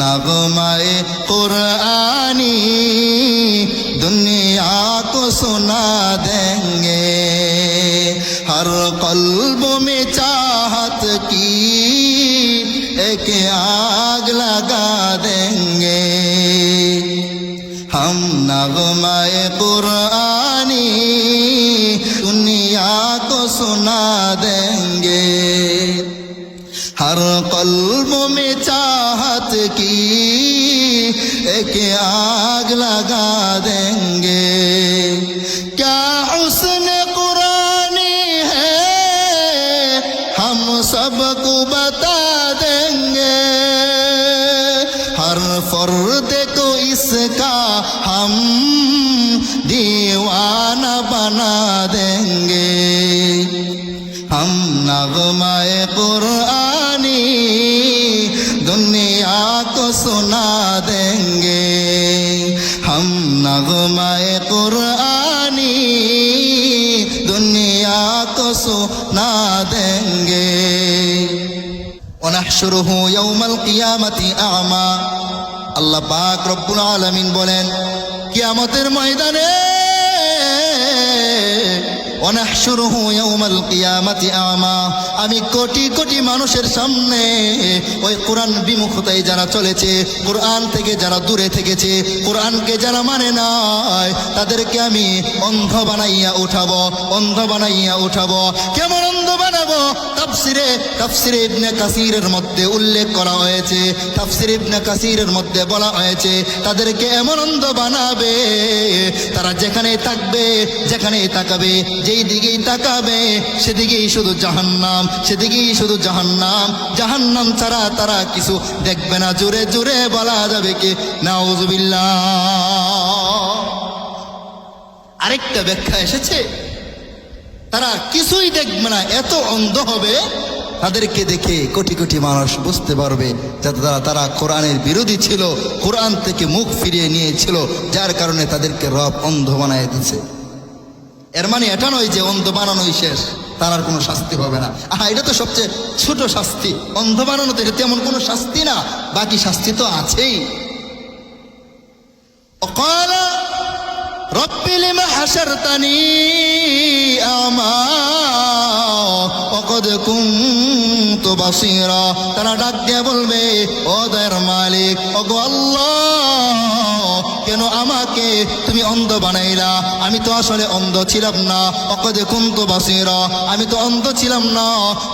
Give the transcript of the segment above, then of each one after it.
नगमाए कुरानी दुनिया को सुना देंगे हर कल्ब में चाहत की एक आग लगा देंगे हम नगमाए कुरानी दुनिया को सुना देंगे हर कल्ब में चाहत की एक आग लगा देंगे। क्या उसने कुरानी है? हम सबको बता देंगे। हर फर्द को इसका हम दीवाना बना देंगे। हम नगमाए कुरानी নাহশুরুহু ইয়াউমাল কিয়ামাতি আমা আল্লাহ পাক রব্বুল আলামিন বলেন, কিয়ামতের ময়দানে ওয়া নাহশুরুহু ইয়াউমাল কিয়ামাতি আমা। আমি কোটি কোটি মানুষের সামনে ওই কোরআন বিমুখতায় যারা চলেছে, কোরআন থেকে যারা দূরে থেকেছে, কোরআনকে যারা মানে নাই, তাদেরকে আমি অন্ধ বানাইয়া উঠাবো, অন্ধ বানাইয়া উঠাবো। কেমন অন্ধ বানাবো? তাফসিরে তাফসিরে ইবনে কাসিরের মধ্যে উল্লেখ করা হয়েছে, তাফসির ইবনে কাসিরের মধ্যে বলা হয়েছে, তাদেরকে এমন অন্ধ বানাবে, তারা যেখানে থাকবে যেখানে তাকাবে, যেই দিকেই তাকাবে, সেদিকেই শুধু জাহান্নাম। সেদিকেই শুধু জাহান্নাম। জাহান্নাম ছাড়া তারা কিছু দেখবে না। জোরে জোরে বলা যাবে কি? নাউজুবিল্লাহ। আরেকটা ব্যাখ্যা এসেছে। তারা কিছুই দেখবে না। এত অন্ধ হবে, তাদেরকে দেখে কোটি কোটি মানুষ বুঝতে পারবে যাতে তারা তারা কোরআনের বিরোধী ছিল, কোরআন থেকে মুখ ফিরিয়ে নিয়েছিল, যার কারণে তাদেরকে রব অন্ধ বানায় দিচ্ছে এর মানে এটা নয় যে অন্ধ বানানোই শেষ। তার আর কোনো শাস্তি হবে না। আহা, এটা তো সবচেয়ে ছোট শাস্তি। অন্ধ বানানো থেকে তেমন কোনো শাস্তি না, বাকি শাস্তি তো আছেই। তানি আমা তারা ডাক দিয়ে বলবে, ও মালিক অগো আল্লাহ কেন আমাকে তুমি অন্ধ বানাইলা? আমি তো আসলে অন্ধ ছিলাম না। অকদ কুন্ত বাসিরা। আমি তো অন্ধ ছিলাম না।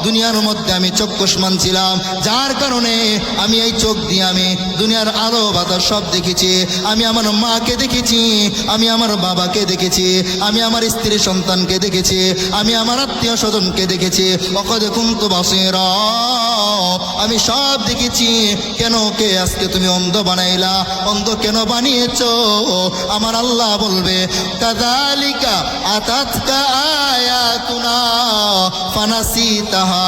দুনিয়ার মধ্যে আমি চক্ষুষ্মান ছিলাম। যার কারণে আমি এই চোখ দিয়ে আমি দুনিয়ার আলো বাতাস সব দেখেছি। আমি আমার মাকে দেখেছি। আমি আমার বাবাকে দেখেছি। আমি আমার স্ত্রী সন্তানকে দেখেছি। আমি আমার আত্মীয় স্বজনকে দেখেছি। অকদে কুন্ত বাসিরা। আমি সব দেখেছি। কেন কে আজকে তুমি অন্ধ বানাইলা? অন্ধ কেন বানিয়েছ? আমার আল্লাহ বলবে কাদালিকা আতাতকা আয়াতুনা ফানাসিতাহা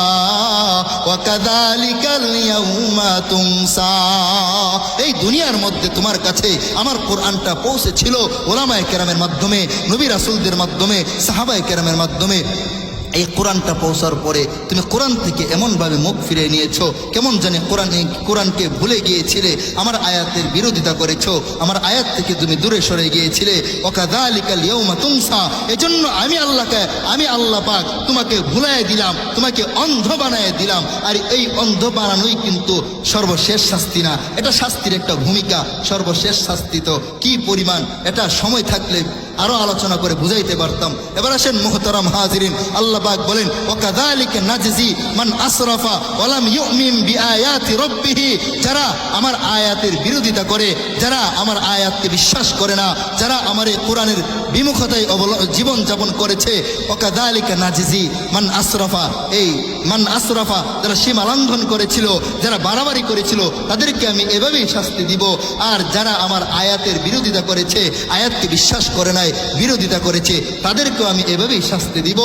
ওয়া কাদালিকাল ইয়াউমা তুনসা। এই দুনিয়ার মধ্যে তোমার কাছে আমার কোরআনটা পৌঁছেছিল ওলামায়ে কেরামের মাধ্যমে, নবী রাসুলদের মাধ্যমে, সাহাবায়ে কেরামের মাধ্যমে। এই কোরআনটা পৌঁছার পরে তুমি কোরআন থেকে এমনভাবে মুখ ফিরে নিয়েছো, কেমন জানি কোরআন কোরআনকে ভুলে গিয়েছিলে, আমার আয়াতের বিরোধিতা করেছ, আমার আয়াত থেকে তুমি দূরে সরে গিয়েছিলে। ওকাদালিকাল ইয়ৌমা তুমসা, এজন্য আমি আল্লাহকে, আমি আল্লাহ পাক তোমাকে ভুলাই দিলাম, তোমাকে অন্ধ বানায় দিলাম। আর এই অন্ধ বানানোই কিন্তু সর্বশেষ শাস্তি না, এটা শাস্তির একটা ভূমিকা, সর্বশেষ শাস্তি তো কি পরিমাণ, এটা সময় থাকলে আরও আলোচনা করে বুঝাইতে পারতাম। এবার আসেন মোহতারাম হাজিরিন। আল্লাহ পাক বলেন ওকাদালিকে নাজজি মান আশরাফা ওয়ালাম ইউমিন বিআয়াতি রব্বিহি। যারা আমার আয়াতের বিরোধিতা করে, যারা আমার আয়াতকে বিশ্বাস করে না, যারা আমার এই কোরআনের বিমুখতায় অবল- জীবন যাপন করেছে। ওকাদালিকে নাজিজি মান আশরাফা। এই মান আশরাফা যারা সীমা লঙ্ঘন করেছিল, যারা বাড়াবাড়ি করেছিল, তাদেরকে আমি এভাবেই শাস্তি দিব। আর যারা আমার আয়াতের বিরোধিতা করেছে, আয়াতকে বিশ্বাস করে নাই, বিরোধিতা করেছে, তাদেরকেও আমি এভাবেই শাস্তি দিব।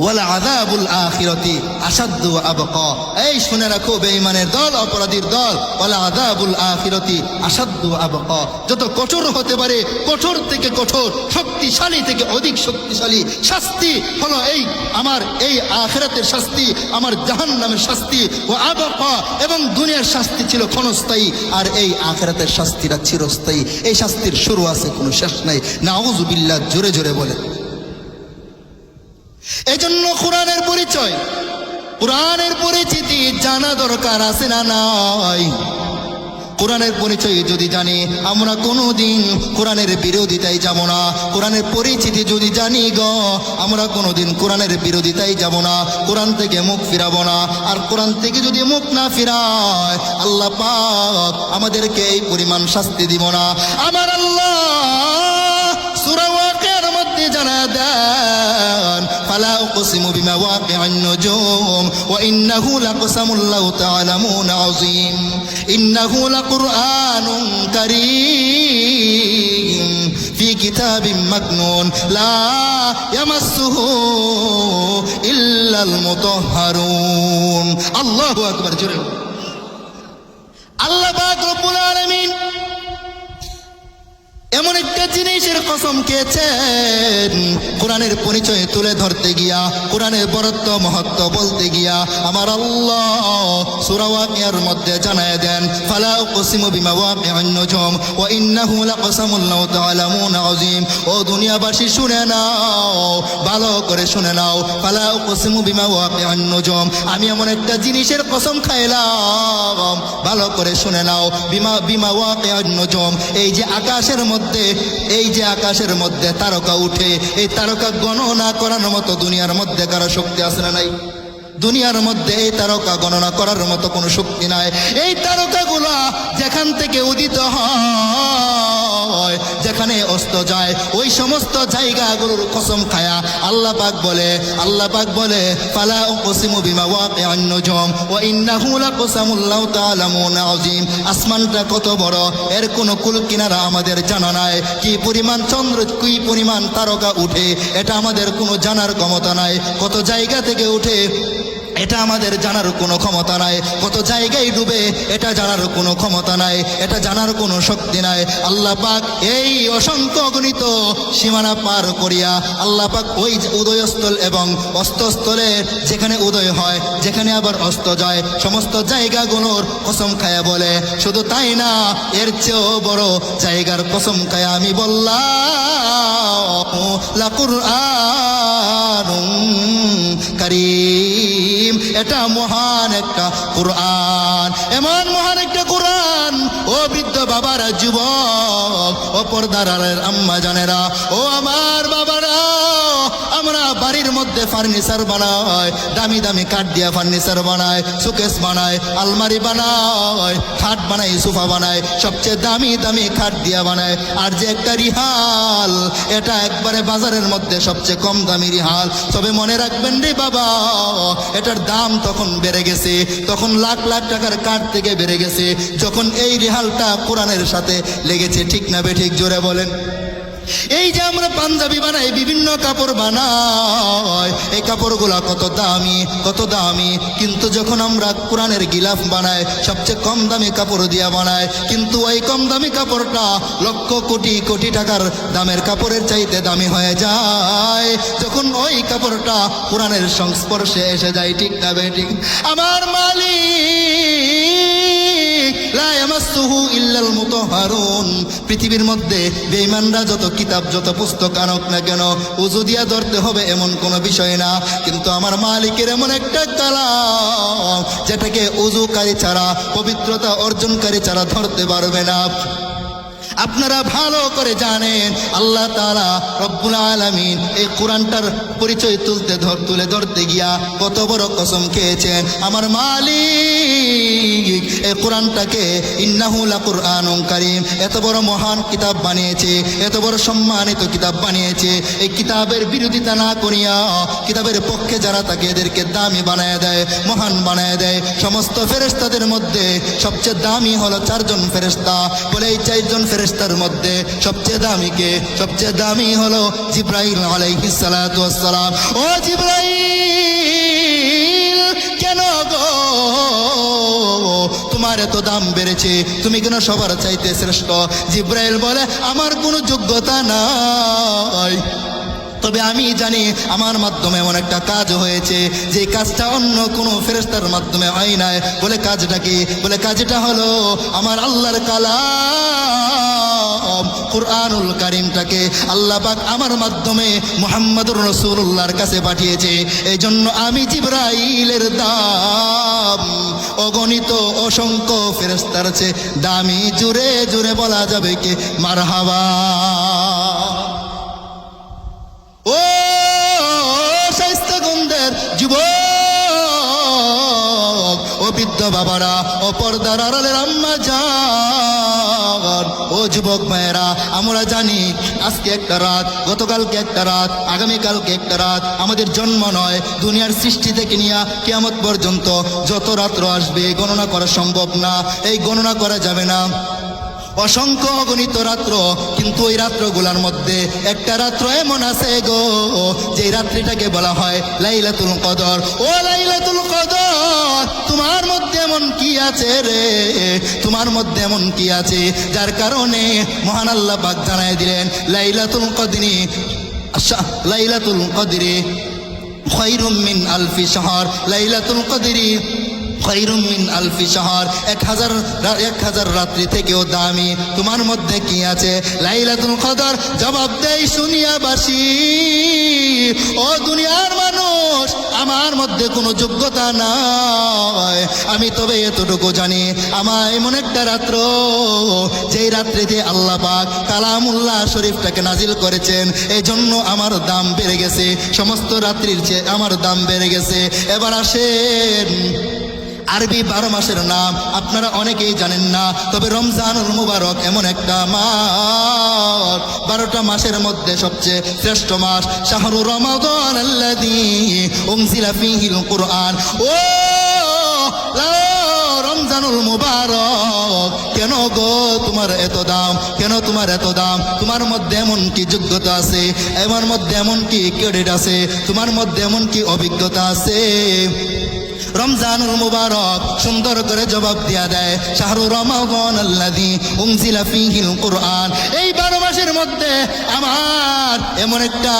ওয়ালা আযাবুল আখিরাতি আসাদ্দু আবকা। এই শুনে রাখো, বেঈমানের দল, অপরাধীর দল ওয়ালা আযাবুল আখিরাতি আসাদ্দু আবকা। যত কঠোর হতে পারে, কঠোর থেকে কঠোর, শক্তিশালী থেকে অধিক শক্তিশালী শাস্তি হলো এই আমার, এই আখিরাতের শাস্তি, আমার জাহান্নামের শাস্তি ও আবকা। এবং দুনিয়ার শাস্তি ছিল ক্ষণস্থায়ী, আর এই আখিরাতের শাস্তিটা চিরস্থায়ী। এই শাস্তির শুরু আছে কোনো শেষ নাই। নাউজুবিল্লাহ জোরে জোরে বলে এজন্য কোরআনের পরিচয়, কোরআনের পরিচিতি জানা দরকার আছে না নাই? কোরআনের পরিচয় যদি জানি, আমরা কোনোদিন কোরআনের বিরোধিতায় যাব না। কোরআনের পরিচিতি যদি জানি গ, আমরা কোনোদিন কোরআনের বিরোধিতায় যাব না। কোরআন থেকে মুখ ফিরাবো না। আর কোরআন থেকে যদি মুখ না ফিরায়, আল্লাহ পাক আমাদেরকে এই পরিমাণ শাস্তি দিব না। আমার আল্লাহ মধ্যে জানা দেন, ফালা উকসিমু বিমা ওয়াকিআন নুজুম, ওয়া ইন্নাহু লাকসামুল লাউ তা'লামুন আযীম। ইন্নাহু লাকুরআনুন কারীম। ফি কিতাবিম মাকনুন, লা ইয়ামাসসুহু ইল্লাল মুতাহহারুন আল্লাহু আকবার, জোরে। আল্লাহ পাক রব্বুল আলামিন এমন একটা জিনিসের কসম খেয়েছেন। কোরআনের পরিচয় তুলে ধরতে গিয়া, কোরআনের বরত্ব, মহত্ব বলতে গিয়া আমার আল্লাহ সূরা ওয়াকিয়ার মধ্যে জানায় দেন, ফালা উকসিমু বিমা ওয়াকিআন নুজুম ওয়া ইন্নাহু লাকসামুল লাউ তা'লামুন আযীম। ও দুনিয়াবাসী, শুনে নাও, ভালো করে শুনে নাও, ফালা উকসিমু বিমা ওয়াকিআন নুজুম। আমি এমন একটা জিনিসের কসম খাইলাম, ভালো করে শুনে নাও, বিমা বিমা ওয়াকিআন নুজুম। এই যে আকাশের মধ্যে এই যে আকাশের মধ্যে তারকা উঠে, এই তারকা গণনা করার মতো দুনিয়ার মধ্যে কারও শক্তি আছে না নাই? দুনিয়ার মধ্যে এই তারকা গণনা করার মতো কোনো শক্তি নাই। এই তারকাগুলা যেখান থেকে উদিত হয় যেখানে অস্ত যায়, ওই সমস্ত জায়গাগুলোর কসম খায়া আল্লাহ পাক বলে, আল্লাহ পাক বলে, ফালা উকসিমু বিমা ওয়াকিআন নুজুম, ওয়া ইন্নাহু লাকসামুল লাউ তা'লামুন আযীম। আসমানটা কত বড়, এর কোনো কুল কিনারা আমাদের জানা নাই। কি পরিমাণ চন্দ্র, কি পরিমাণ তারকা উঠে, এটা আমাদের কোনো জানার ক্ষমতা নাই। কত জায়গা থেকে উঠে এটা আমাদের জানার কোনো ক্ষমতা নাই। কত জায়গায় ডুবে এটা জানার কোনো ক্ষমতা নাই। এটা জানার কোনো শক্তি নাই। আল্লাহ পাক এই অসংখ্য অগণিত সীমানা পার করিয়া আল্লাহ পাক ওই উদয়স্থল এবং অস্তস্থলে যেখানে উদয় হয়, যেখানে আবার অস্ত যায়, সমস্ত জায়গাগুলোর কসম খায়া বলে। শুধু তাই না, এর চেয়েও বড় জায়গার কসম খায়া আমি বললাম করিম। এটা মহান একটা কোরআন। এমন মহান একটা কোরআন। ও বৃদ্ধ বাবারা যুবক, ও পর্দারের আম্মা জানেরা, ও আমার বাবারা। আমরা বাড়ির মধ্যে ফার্নিচার বানাই, দামি দামি কাঠ দিয়া ফার্নিচার বানায় সুকেস বানায় আলমারি বানায় খাট বানাই, সোফা বানাই, সবচেয়ে দামি দামি খাট দিয়া বানায় আর যে একটা রিহাল, এটা একবারে বাজারের মধ্যে সবচেয়ে কম দামি রিহাল। তবে মনে রাখবেন রে বাবা, এটার দাম তখন বেড়ে গেছে, তখন লাখ লাখ টাকার কাঠ থেকে বেড়ে গেছে। যখন এই রিহালটা কোরআনের সাথে লেগেছে, ঠিক না বে ঠিক জোরে বলেন। এই যে আমরা পাঞ্জাবি বানাই, বিভিন্ন কাপড় বানাই, এই কাপড়গুলা কত দামি কত দামি। কিন্তু যখন আমরা কোরআনের গিলাফ বানাই, সবচেয়ে কম দামি কাপড় দিয়া বানাই, কিন্তু ওই কম দামি কাপড়টা লক্ষ কোটি কোটি টাকার দামের কাপড়ের চাইতে দামি হয়ে যায়। যখন ওই কাপড়টা কোরআনের সংস্পর্শে এসে যায়, ঠিক না বে ঠিক? আমার মালিক পৃথিবীর মধ্যে বেঈমানরা যত কিতাব, যত পুস্তক আনক না কেন, উজু দিয়া ধরতে হবে এমন কোনো বিষয় না। কিন্তু আমার মালিকের এমন একটা কালাম, যেটাকে উজুকারী ছাড়া, পবিত্রতা অর্জনকারী ছাড়া ধরতে পারবে না। আপনারা ভালো করে জানেন, আল্লাহ তাআলা রব্বুল আলামিন এই কোরআনটার পরিচয় তুলতে ধর, তুলে ধরতে গিয়া কত বড় কসম খেয়েছেন। আমার মালিক এই কোরআনটাকে ইন্নাহু লাকুরআনুন কারীম। এত বড় মহান কিতাব বানিয়েছে, এত বড় সম্মানিত কিতাব বানিয়েছে। এই কিতাবের বিরোধিতা না করিয়া কিতাবের পক্ষে যারা তাকে এদেরকে দামি বানায় দেয়, মহান বানায় দেয়, সমস্ত ফেরেশতাদের মধ্যে সবচেয়ে দামি হলো চারজন ফেরেশতা। বলে এই চারজন ফেরেশতার মধ্যে সবচেয়ে দামিকে সবচেয়ে দামি হলো জিব্রাইল আলাইহিস সালাম। ও জিব্রাইল! তোমার এত দাম বেড়েছে। তুমি কেন সবার চাইতে শ্রেষ্ঠ? জিব্রাইল বলে, আমার কোনো যোগ্যতা নাই। তবে আমি জানি আমার মাধ্যমে এমন একটা কাজ হয়েছে, যে কাজটা অন্য কোনো ফেরস্তার মাধ্যমে হয় নাই। বলে কাজটা কি? বলে কাজটা হলো আমার আল্লাহর কালাম কুরআনুল কারিমটাকে আল্লাহ পাক আমার মাধ্যমে মুহাম্মদুর রসুল্লাহর কাছে পাঠিয়েছে। এই জন্য আমি জিব্রাইলের দাম অগণিত, অসংখ্য ফেরেস্তার চেয়ে দামি, জুড়ে জুড়ে বলা যাবে কি মারহাবা। ও স্বাস্থ্যগন্ধের যুবক, ও বৃদ্ধ বাবারা পর্দার আড়ালের আম্মা যান ও যুবক মায়েরা, আমরা জানি আজকে একটা রাত, গতকালকে একটা রাত, আগামীকালকে একটা রাত। আমাদের জন্ম নয়, দুনিয়ার সৃষ্টি থেকে নিয়ে কেয়ামত পর্যন্ত যত রাত্র আসবে, গণনা করা সম্ভব না। এই গণনা করা যাবে না। অসংখ্য অগণিত রাত্র, কিন্তু ওই রাত্রগুলোর মধ্যে একটা রাত্র এমন আছে গো যে রাত্রিটাকে বলা হয় লাইলাতুল কদর। ও লাইলাতুল কদর, তোমার মধ্যে এমন কি আছে রে? তোমার মধ্যে এমন কি আছে, যার কারণে মহান আল্লাহ পাক জানায় দিলেন, লাইলাতুল কদরি আচ্ছা লাইলাতুল কদরি খৈরুম মিন আলফি শহর, লাইলাতুল কদরি খৈরুম মিন আলফি শহর। এক হাজার এক হাজার রাত্রি থেকেও দামি। তোমার মধ্যে কি আছে? লাইলাতুল কদর জবাব দেই শুনিয়াবাসী। ও দুনিয়ার মানুষ, আমার মধ্যে কোনো যোগ্যতা নাই। আমি তবে এতটুকু জানি আমার এমন একটা রাত্র, যেই রাত্রিতে আল্লাহ পাক কালামুল্লাহ শরীফটাকে নাজিল করেছেন। এই জন্য আমার দাম বেড়ে গেছে। সমস্ত রাত্রির চেয়ে আমার দাম বেড়ে গেছে। এবার আসেন। আরবি বারো মাসের নাম আপনারা অনেকেই জানেন না, তবে রমজানুল মুবারক এমন একটা মাস। বারোটা মাসের মধ্যে সবচেয়ে শ্রেষ্ঠ মাস, শাহরু রমাদান আল্লাযী উনজিলা ফীহিল কুরআন। ও রমজানুল মুবারক, কেন গো তোমার এত দাম? কেন তোমার এত দাম? তোমার মধ্যে এমন কি যোগ্যতা আছে? এমন মধ্যে এমন কি ক্রেডিট আছে? তোমার মধ্যে এমন কি অভিজ্ঞতা আছে? রমজানুল মুবারক সুন্দর করে জবাব দিয়া দেয়, শাহরু রমাগন আল্লাদি উমজিলা ফিহিল কোরআন। এই বারো মাসের মধ্যে আমার এমন একটা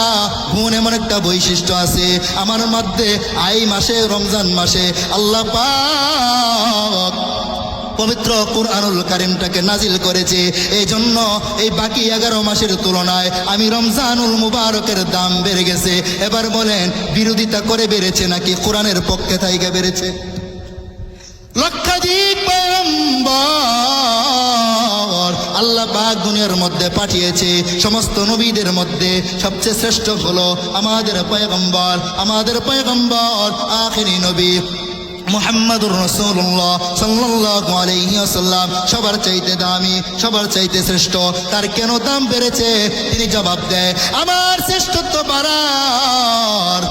গুণ, এমন একটা বৈশিষ্ট্য আছে। আমার মধ্যে আই মাসে, রমজান মাসে আল্লাহ পাক পবিত্র কুরআনুল কারিমটাকে নাজিল করেছে। এই জন্য এই বাকি এগারো মাসের তুলনায় আমি রমজানুল মুবারকের দাম বেড়ে গেছে। এবার বলেন, বিরোধিতা করে বেড়েছে নাকি কোরআনের পক্ষে থাইকে বেড়েছে? লক্ষাধিক আল্লাহ পাক দুনিয়ার মধ্যে পাঠিয়েছে। সমস্ত নবীদের মধ্যে সবচেয়ে শ্রেষ্ঠ হলো আমাদের পয়গম্বর আমাদের পয়গম্বর, আখেরি নবী। মুহাম্মাদুর রসুল্লাহ সাল্লাল্লাহু আলাইহি ওয়াসাল্লাম। সবার চাইতে দামি, সবার চাইতে শ্রেষ্ঠ। তার কেন দাম বেড়েছে? তিনি জবাব দেয়, আমার শ্রেষ্ঠত্ব বাড়ার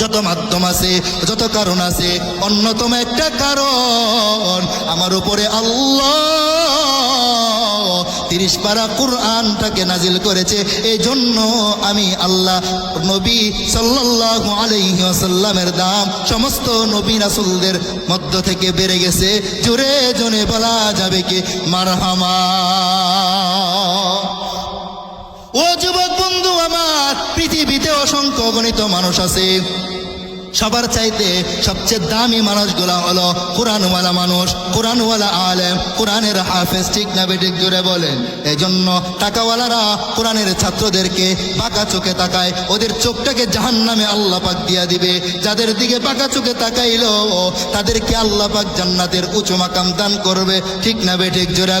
যত মাধ্যম আছে, যত কারণ আছে, অন্যতম একটা কারণ, আমার উপরে আল্লাহ তিরিশ পারা কোরআনটাকে নাজিল করেছে। এই জন্য আমি আল্লাহ, নবী সাল্লাল্লাহু আলাইহি ওয়াসাল্লামের দাম সমস্ত নবী রাসূলদের মধ্য থেকে বেড়ে গেছে। জোরে জোরে বলা যাবে কি? মারহামা। ও যুবক বন্ধু আমার, পৃথিবীতে অসংখ্য গণিত মানুষ আছে। সবার চাইতে সবচেয়ে দামি মানুষগুলা হলো কোরআনওয়ালা মানুষ, কোরআনওয়ালা আলেম, কোরআনের হাফেজ ঠিক না বেঠিক জুড়ে বলেন। এই জন্য টাকাওয়ালারা কোরআনের ছাত্রদেরকে বাঁকা চোখে তাকায়, ওদের চোখটাকে জাহান নামে আল্লাহ পাক দিয়া দিবে। যাদের দিকে বাঁকা চোখে তাকাইলো, তাদেরকে আল্লাহ পাক জান্নাতের উঁচু মাকাম দান করবে, ঠিক না বেঠিক জোরে